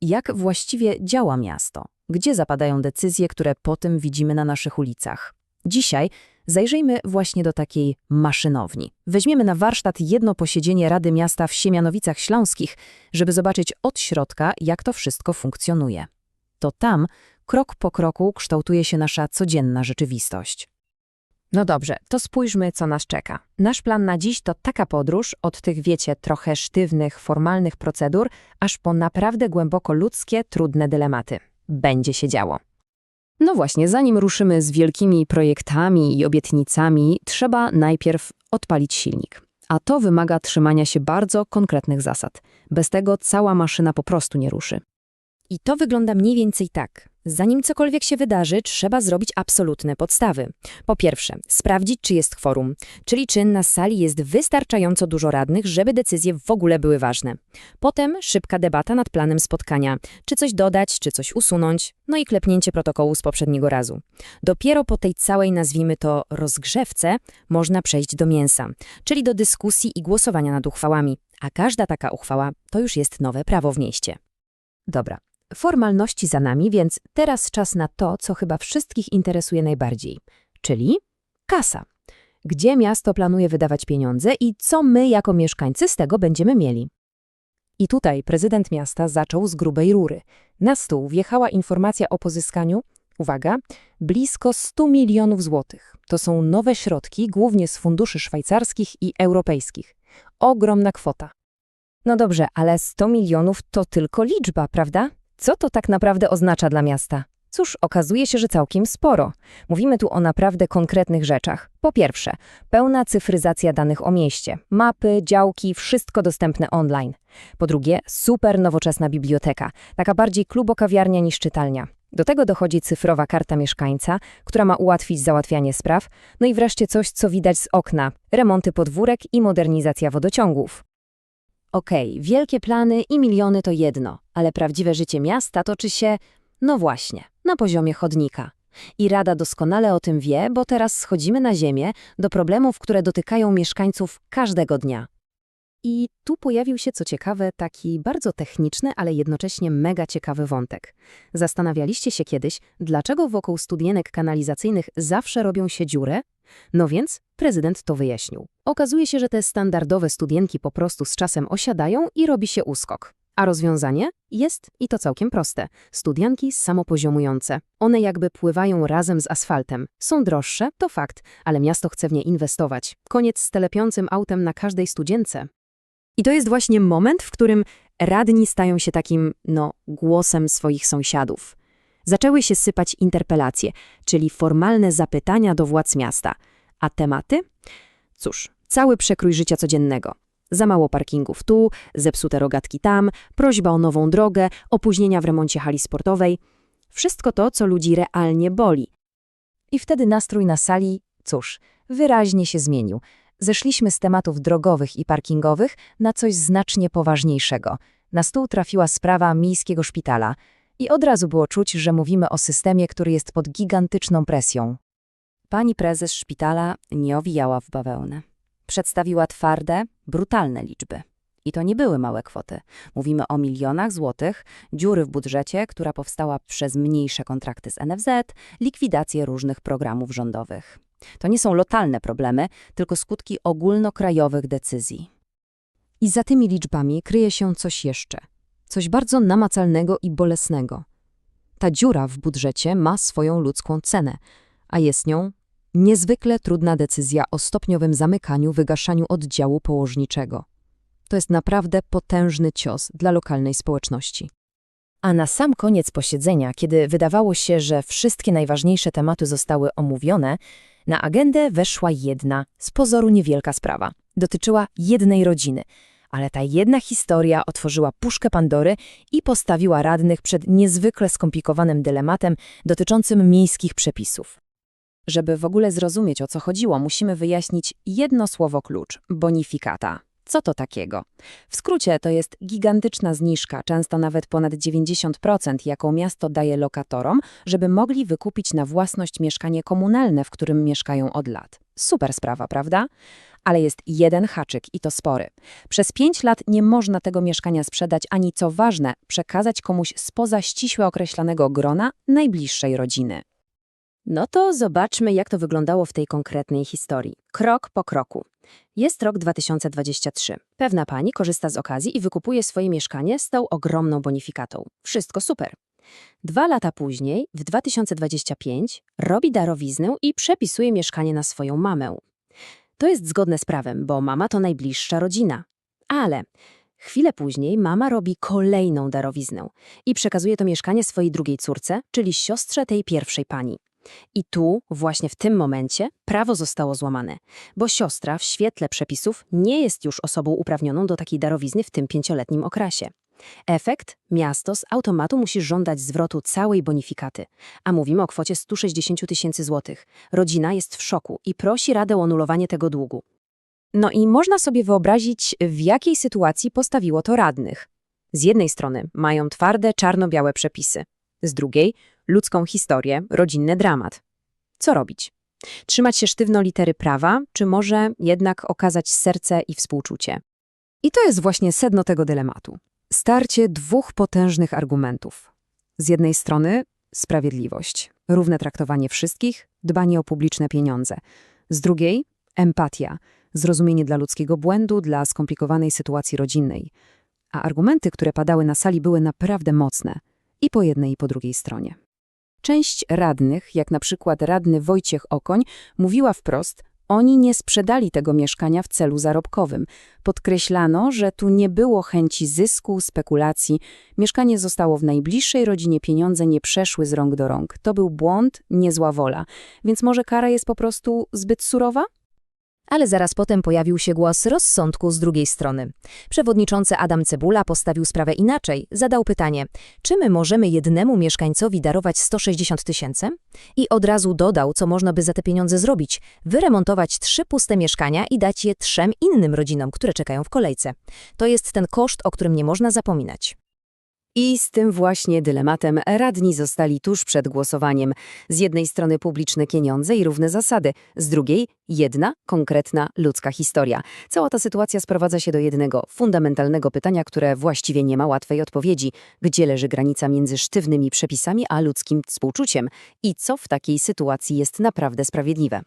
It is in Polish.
Jak właściwie działa miasto? Gdzie zapadają decyzje, które potem widzimy na naszych ulicach? Dzisiaj zajrzyjmy właśnie do takiej maszynowni. Weźmiemy na warsztat jedno posiedzenie Rady Miasta w Siemianowicach Śląskich, żeby zobaczyć od środka, jak to wszystko funkcjonuje. To tam, krok po kroku, kształtuje się nasza codzienna rzeczywistość. No dobrze, to spójrzmy, co nas czeka. Nasz plan na dziś to taka podróż od tych, wiecie, trochę sztywnych, formalnych procedur, aż po naprawdę głęboko ludzkie, trudne dylematy. Będzie się działo. No właśnie, zanim ruszymy z wielkimi projektami i obietnicami, trzeba najpierw odpalić silnik. A to wymaga trzymania się bardzo konkretnych zasad. Bez tego cała maszyna po prostu nie ruszy. I to wygląda mniej więcej tak. Zanim cokolwiek się wydarzy, trzeba zrobić absolutne podstawy. Po pierwsze, sprawdzić, czy jest kworum, czyli czy na sali jest wystarczająco dużo radnych, żeby decyzje w ogóle były ważne. Potem szybka debata nad planem spotkania, czy coś dodać, czy coś usunąć, no i klepnięcie protokołu z poprzedniego razu. Dopiero po tej całej, nazwijmy to, rozgrzewce, można przejść do mięsa, czyli do dyskusji i głosowania nad uchwałami, a każda taka uchwała to już jest nowe prawo w mieście. Dobra, formalności za nami, więc teraz czas na to, co chyba wszystkich interesuje najbardziej, czyli kasa. Gdzie miasto planuje wydawać pieniądze i co my jako mieszkańcy z tego będziemy mieli? I tutaj prezydent miasta zaczął z grubej rury. Na stół wjechała informacja o pozyskaniu, uwaga, blisko 100 milionów złotych. To są nowe środki, głównie z funduszy szwajcarskich i europejskich. Ogromna kwota. No dobrze, ale 100 milionów to tylko liczba, prawda? Co to tak naprawdę oznacza dla miasta? Cóż, okazuje się, że całkiem sporo. Mówimy tu o naprawdę konkretnych rzeczach. Po pierwsze, pełna cyfryzacja danych o mieście. Mapy, działki, wszystko dostępne online. Po drugie, super nowoczesna biblioteka. Taka bardziej klubokawiarnia niż czytalnia. Do tego dochodzi cyfrowa karta mieszkańca, która ma ułatwić załatwianie spraw. No i wreszcie coś, co widać z okna. Remonty podwórek i modernizacja wodociągów. Okej, wielkie plany i miliony to jedno, ale prawdziwe życie miasta toczy się, no właśnie, na poziomie chodnika. I Rada doskonale o tym wie, bo teraz schodzimy na ziemię do problemów, które dotykają mieszkańców każdego dnia. I tu pojawił się, co ciekawe, taki bardzo techniczny, ale jednocześnie mega ciekawy wątek. Zastanawialiście się kiedyś, dlaczego wokół studienek kanalizacyjnych zawsze robią się dziury? No więc prezydent to wyjaśnił. Okazuje się, że te standardowe studienki po prostu z czasem osiadają i robi się uskok. A rozwiązanie jest, i to całkiem proste, studianki samopoziomujące. One jakby pływają razem z asfaltem. Są droższe, to fakt, ale miasto chce w nie inwestować. Koniec z telepiącym autem na każdej studience. I to jest właśnie moment, w którym radni stają się takim, no, głosem swoich sąsiadów. Zaczęły się sypać interpelacje, czyli formalne zapytania do władz miasta. A tematy? Cóż, cały przekrój życia codziennego. Za mało parkingów tu, zepsute rogatki tam, prośba o nową drogę, opóźnienia w remoncie hali sportowej. Wszystko to, co ludzi realnie boli. I wtedy nastrój na sali, cóż, wyraźnie się zmienił. Zeszliśmy z tematów drogowych i parkingowych na coś znacznie poważniejszego. Na stół trafiła sprawa miejskiego szpitala – i od razu było czuć, że mówimy o systemie, który jest pod gigantyczną presją. Pani prezes szpitala nie owijała w bawełnę. Przedstawiła twarde, brutalne liczby. I to nie były małe kwoty. Mówimy o milionach złotych, dziury w budżecie, która powstała przez mniejsze kontrakty z NFZ, likwidację różnych programów rządowych. To nie są lokalne problemy, tylko skutki ogólnokrajowych decyzji. I za tymi liczbami kryje się coś jeszcze – coś bardzo namacalnego i bolesnego. Ta dziura w budżecie ma swoją ludzką cenę, a jest nią niezwykle trudna decyzja o stopniowym zamykaniu, wygaszaniu oddziału położniczego. To jest naprawdę potężny cios dla lokalnej społeczności. A na sam koniec posiedzenia, kiedy wydawało się, że wszystkie najważniejsze tematy zostały omówione, na agendę weszła jedna, z pozoru niewielka sprawa. Dotyczyła jednej rodziny – ale ta jedna historia otworzyła puszkę Pandory i postawiła radnych przed niezwykle skomplikowanym dylematem dotyczącym miejskich przepisów. Żeby w ogóle zrozumieć, o co chodziło, musimy wyjaśnić jedno słowo klucz – bonifikata. Co to takiego? W skrócie to jest gigantyczna zniżka, często nawet ponad 90%, jaką miasto daje lokatorom, żeby mogli wykupić na własność mieszkanie komunalne, w którym mieszkają od lat. Super sprawa, prawda? Ale jest jeden haczyk i to spory. Przez pięć lat nie można tego mieszkania sprzedać ani, co ważne, przekazać komuś spoza ściśle określonego grona najbliższej rodziny. No to zobaczmy, jak to wyglądało w tej konkretnej historii. Krok po kroku. Jest rok 2023. Pewna pani korzysta z okazji i wykupuje swoje mieszkanie z tą ogromną bonifikatą. Wszystko super. Dwa lata później, w 2025, robi darowiznę i przepisuje mieszkanie na swoją mamę. To jest zgodne z prawem, bo mama to najbliższa rodzina. Ale chwilę później mama robi kolejną darowiznę i przekazuje to mieszkanie swojej drugiej córce, czyli siostrze tej pierwszej pani. I tu, właśnie w tym momencie, prawo zostało złamane, bo siostra w świetle przepisów nie jest już osobą uprawnioną do takiej darowizny w tym pięcioletnim okresie. Efekt? Miasto z automatu musi żądać zwrotu całej bonifikaty, a mówimy o kwocie 160 000 tysięcy złotych. Rodzina jest w szoku i prosi Radę o anulowanie tego długu. No i można sobie wyobrazić, w jakiej sytuacji postawiło to radnych. Z jednej strony mają twarde, czarno-białe przepisy, z drugiej ludzką historię, rodzinny dramat. Co robić? Trzymać się sztywno litery prawa, czy może jednak okazać serce i współczucie? I to jest właśnie sedno tego dylematu. Starcie dwóch potężnych argumentów. Z jednej strony sprawiedliwość, równe traktowanie wszystkich, dbanie o publiczne pieniądze. Z drugiej empatia, zrozumienie dla ludzkiego błędu, dla skomplikowanej sytuacji rodzinnej. A argumenty, które padały na sali, były naprawdę mocne. I po jednej, i po drugiej stronie. Część radnych, jak na przykład radny Wojciech Okoń, mówiła wprost, oni nie sprzedali tego mieszkania w celu zarobkowym. Podkreślano, że tu nie było chęci zysku, spekulacji. Mieszkanie zostało w najbliższej rodzinie, pieniądze nie przeszły z rąk do rąk. To był błąd, nie zła wola. Więc może kara jest po prostu zbyt surowa? Ale zaraz potem pojawił się głos rozsądku z drugiej strony. Przewodniczący Adam Cebula postawił sprawę inaczej. Zadał pytanie, czy my możemy jednemu mieszkańcowi darować 160 tysięcy? I od razu dodał, co można by za te pieniądze zrobić. Wyremontować trzy puste mieszkania i dać je trzem innym rodzinom, które czekają w kolejce. To jest ten koszt, o którym nie można zapominać. I z tym właśnie dylematem radni zostali tuż przed głosowaniem. Z jednej strony publiczne pieniądze i równe zasady, z drugiej jedna, konkretna, ludzka historia. Cała ta sytuacja sprowadza się do jednego, fundamentalnego pytania, które właściwie nie ma łatwej odpowiedzi. Gdzie leży granica między sztywnymi przepisami a ludzkim współczuciem? I co w takiej sytuacji jest naprawdę sprawiedliwe?